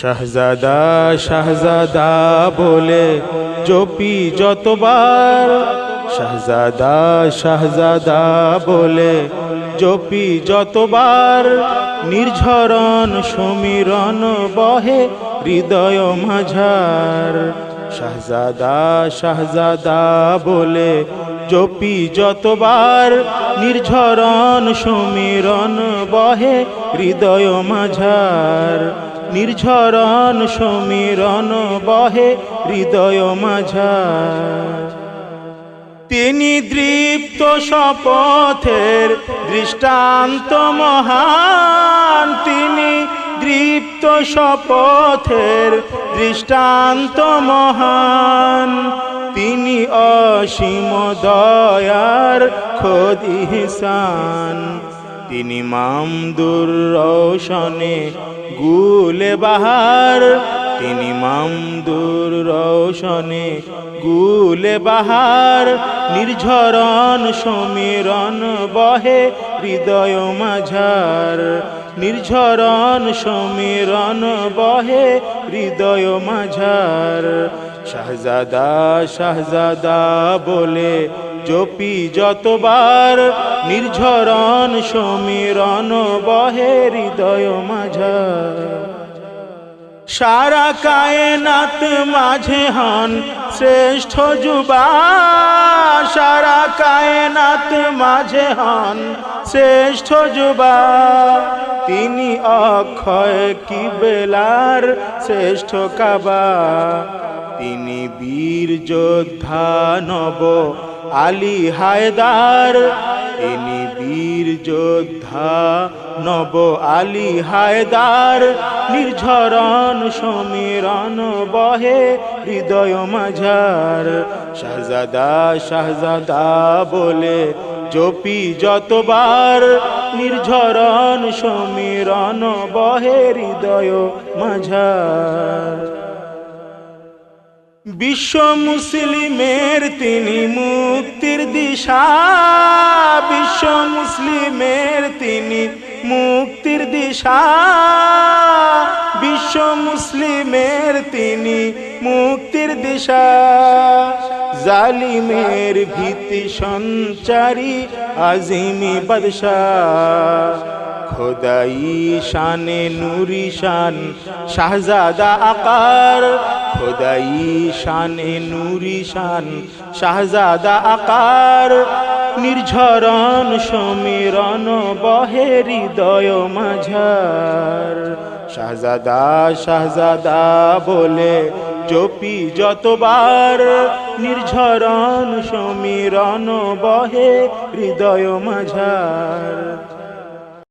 শাহজাদা শাহজাদা বলে জপি যতবার। শাহজাদা শাহজাদা বলে জপি যতবার। নির্ঝরণ সমীরণ বহে হৃদয় মাঝার। শাহজাদা শাহজাদা বলে জপি যতবার। নির্ঝরণ সমীরণ বহে হৃদয় মাঝার। নির্ঝরণ সমীরণ বহে হৃদয় মাঝার তিনি দৃপ্ত শপথের দৃষ্টান্ত মহান। তিনি দৃপ্ত শপথের দৃষ্টান্ত মহান। তিনি অসীম দয়ার খোদিসান তিনি মামদুর রৌশনে গুলে বাহার, তিনি মামদুর রৌশনে গুলে বাহার, নির্ঝরণ সমীরণ বহে হৃদয় মাঝার, নির্ঝরণ সমীরণ বহে হৃদয় মাঝার, শাহজাদা শাহজাদা বলে জপি যতবার, নির্ঝরণ সমীরণ বহে হৃদয় মাঝার সারা কায়নাত মাঝে হন শ্রেষ্ঠ যুবা। সারা কায়নাত মাঝে হন শ্রেষ্ঠ যুবা। তিনি অক্ষয় কি বেলার শ্রেষ্ঠ কাবা। তিনি বীর যোদ্ধা নব আলী হায়দার তিনি বীর যোদ্ধা, নব আলী হায়দার। নির্ঝরণ সমীরণ বহে হৃদয় মাঝার। শাহজাদা শাহজাদা বলে জপি যতবার। নির্ঝরণ সমীরণ বহে হৃদয় মাঝার। বিশ্ব মুসলিমের তিনি মুক্তির দিশা। বিশ্ব মুসলিমের তিনি মুক্তির দিশা। বিশ্ব মুসলিমের তিনি মুক্তির দিশা। জালিমের ভীতি সঞ্চারী আজিমি বাদশাহ। খোদাই শানে নুরি শান, শাহজাদা আকার। খোদাই শানে নুরি শান, শাহজাদা আকার। নির্ঝরণ সমীরণ বহে হৃদয় মাঝার। শাহজাদা শাহজাদা বলে জপি যতবার। নির্ঝরণ সমীরণ বহে হৃদয় মাঝার।